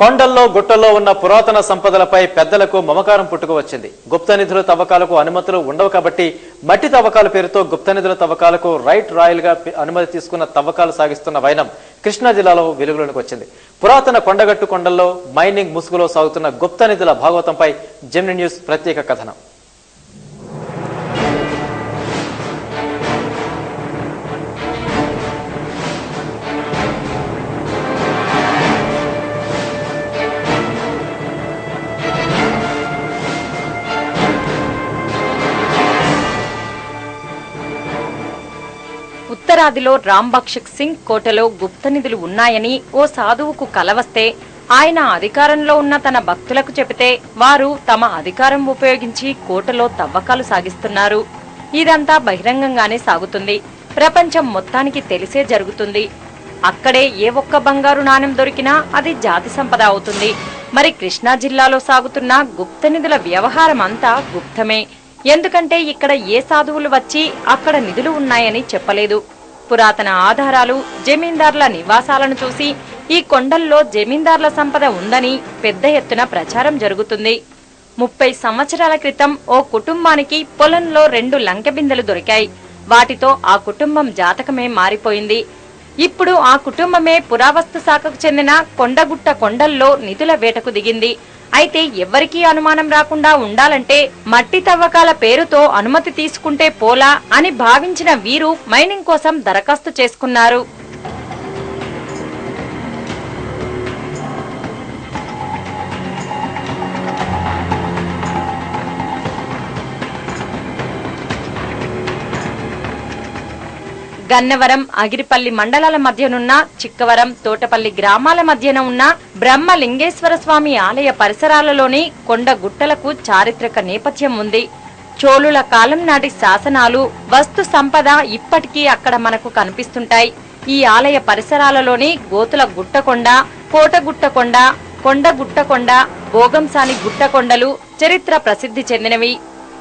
కొండల్లో గుట్టల్లో ఉన్న పురాతన సంపదలపై పెద్దలకు మమకారం పుట్టుకు వచ్చింది గుప్త నిధుల తవ్వకాలకు అనుమతులు ఉండవు కాబట్టి మట్టి తవ్వకాల పేరుతో గుప్త నిధుల తవ్వకాలకు రైట్ రాయల్గా అనుమతి తీసుకున్న తవ్వకాలు సాగిస్తున్న వైనం కృష్ణా జిల్లాలో వెలుగులోనికి వచ్చింది. పురాతన కొండగట్టు కొండల్లో మైనింగ్ ముసుగులో సాగుతున్న గుప్త నిధుల భాగవతంపై జెమిని న్యూస్ ప్రత్యేక కథనం. ఉత్తరాదిలో రాంబక్షక్ సింగ్ కోటలో గుప్త నిధులు ఉన్నాయని ఓ సాధువుకు కలవస్తే ఆయన అధికారంలో ఉన్న తన భక్తులకు చెబితే వారు తమ అధికారం ఉపయోగించి కోటలో తవ్వకాలు సాగిస్తున్నారు. ఇదంతా బహిరంగంగానే సాగుతుంది. ప్రపంచం మొత్తానికి తెలిసే జరుగుతుంది. అక్కడే ఏ ఒక్క బంగారు నాణెం దొరికినా అది జాతి సంపద అవుతుంది. మరి కృష్ణా జిల్లాలో సాగుతున్న గుప్త నిధుల వ్యవహారం అంతా గుప్తమే. ఎందుకంటే ఇక్కడ ఏ సాధువులు వచ్చి అక్కడ నిధులు ఉన్నాయని చెప్పలేదు. పురాతన ఆధారాలు జమీందార్ల నివాసాలను చూసి ఈ కొండల్లో జమీందార్ల సంపద ఉందని పెద్ద ఎత్తున ప్రచారం జరుగుతుంది. ముప్పై సంవత్సరాల క్రితం ఓ కుటుంబానికి పొలంలో రెండు లంకె బిందెలు దొరికాయి. వాటితో ఆ కుటుంబం జాతకమే మారిపోయింది. ఇప్పుడు ఆ కుటుంబమే పురావస్తు శాఖకు చెందిన కొండగుట్ట కొండల్లో నిధుల వేటకు దిగింది. అయితే ఎవ్వరికీ అనుమానం రాకుండా ఉండాలంటే మట్టి తవ్వకాల పేరుతో అనుమతి తీసుకుంటే పోలా అని భావించిన వీరు మైనింగ్ కోసం దరఖాస్తు చేసుకున్నారు. గన్నవరం అగిరిపల్లి మండలాల మధ్యనున్న చిక్కవరం తోటపల్లి గ్రామాల మధ్యన ఉన్న బ్రహ్మలింగేశ్వర స్వామి ఆలయ పరిసరాలలోని కొండ గుట్టలకు చారిత్రక నేపథ్యం ఉంది. చోళుల కాలం నాటి శాసనాలు వస్తు సంపద ఇప్పటికీ అక్కడ మనకు కనిపిస్తుంటాయి. ఈ ఆలయ పరిసరాలలోని గోతుల గుట్టకొండ కోటగుట్టకొండ కొండ గుట్టకొండ భోగంసాని గుట్టకొండలు చరిత్ర ప్రసిద్ధి చెందినవి.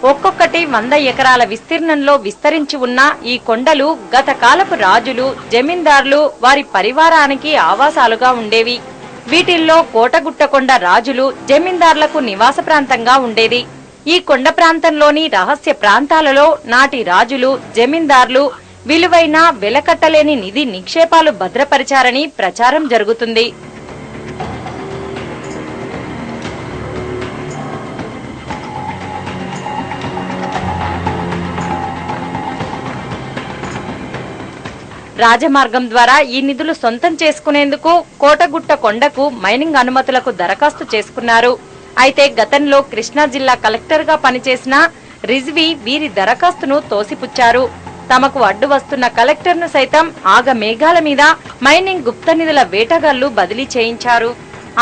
ఒక్కొక్కటి వంద ఎకరాల విస్తీర్ణంలో విస్తరించి ఉన్న ఈ కొండలు గత కాలపు రాజులు జమీందార్లు వారి పరివారానికి ఆవాసాలుగా ఉండేవి. వీటిల్లో కోటగుట్టకొండ రాజులు జమీందార్లకు నివాస ప్రాంతంగా ఉండేది. ఈ కొండ ప్రాంతంలోని రహస్య ప్రాంతాలలో నాటి రాజులు జమీందార్లు విలువైన వెలకట్టలేని నిధి నిక్షేపాలు భద్రపరిచారని ప్రచారం జరుగుతుంది. రాజమార్గం ద్వారా ఈ నిధులు సొంతం చేసుకునేందుకు కోటగుట్ట కొండకు మైనింగ్ అనుమతులకు దరఖాస్తు చేసుకున్నారు. అయితే గతంలో కృష్ణా జిల్లా కలెక్టర్గా పనిచేసిన రిజ్వి వీరి దరఖాస్తును తోసిపుచ్చారు. తమకు అడ్డు వస్తున్న కలెక్టర్ను సైతం ఆగ మేఘాల మీద మైనింగ్ గుప్త నిధుల వేటగాళ్ళు బదిలీ చేయించారు.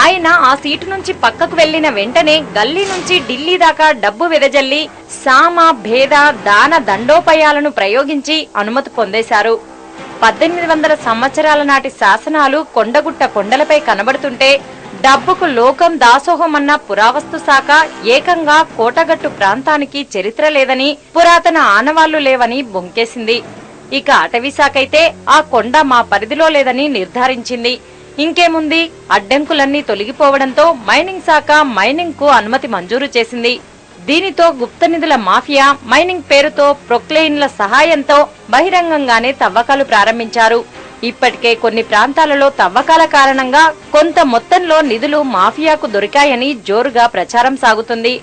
ఆయన ఆ సీటు నుంచి పక్కకు వెళ్ళిన వెంటనే గల్లీ నుంచి ఢిల్లీ దాకా డబ్బు వెదజల్లి సామ భేద దాన దండోపాయాలను ప్రయోగించి అనుమతి పొందేశారు. పద్దెనిమిది వందల సంవత్సరాల నాటి శాసనాలు కొండగుట్ట కొండలపై కనబడుతుంటే డబ్బుకు లోకం దాసోహమన్న పురావస్తు శాఖ ఏకంగా కోటగట్టు ప్రాంతానికి చరిత్ర లేదని పురాతన ఆనవాళ్ళు లేవని బొంకేసింది. ఇక అటవీ అయితే ఆ కొండ మా పరిధిలో లేదని నిర్ధారించింది. ఇంకేముంది? అడ్డంకులన్నీ తొలగిపోవడంతో మైనింగ్ శాఖ మైనింగ్కు అనుమతి మంజూరు చేసింది. దీనితో గుప్త నిధుల మాఫియా మైనింగ్ పేరుతో ప్రొక్లెయిన్ల సహాయంతో బహిరంగంగానే తవ్వకాలు ప్రారంభించారు. ఇప్పటికే కొన్ని ప్రాంతాలలో తవ్వకాల కారణంగా కొంత మొత్తంలో నిధులు మాఫియాకు దొరికాయని జోరుగా ప్రచారం సాగుతుంది.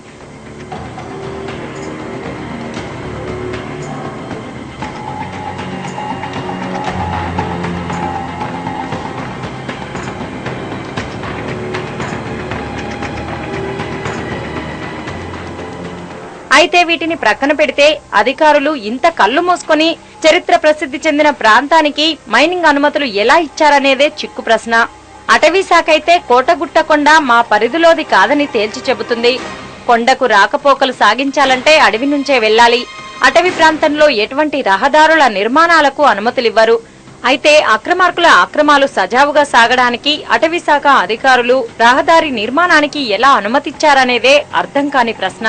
అయితే వీటిని ప్రక్కన పెడితే అధికారులు ఇంత కళ్ళు మూసుకొని చరిత్ర ప్రసిద్ధి చెందిన ప్రాంతానికి మైనింగ్ అనుమతులు ఎలా ఇచ్చారనేదే చిక్కు ప్రశ్న. అటవీ శాఖ అయితే కోటగుట్టకొండ మా పరిధిలోది కాదని తేల్చి చెబుతుంది. కొండకు రాకపోకలు సాగించాలంటే అడవి నుంచే వెళ్ళాలి. అటవీ ప్రాంతంలో ఎటువంటి రహదారుల నిర్మాణాలకు అనుమతులివ్వరు. అయితే అక్రమార్కుల అక్రమాలు సజావుగా సాగడానికి అటవీ శాఖ అధికారులు రహదారి నిర్మాణానికి ఎలా అనుమతిచ్చారనేదే అర్థం కాని ప్రశ్న.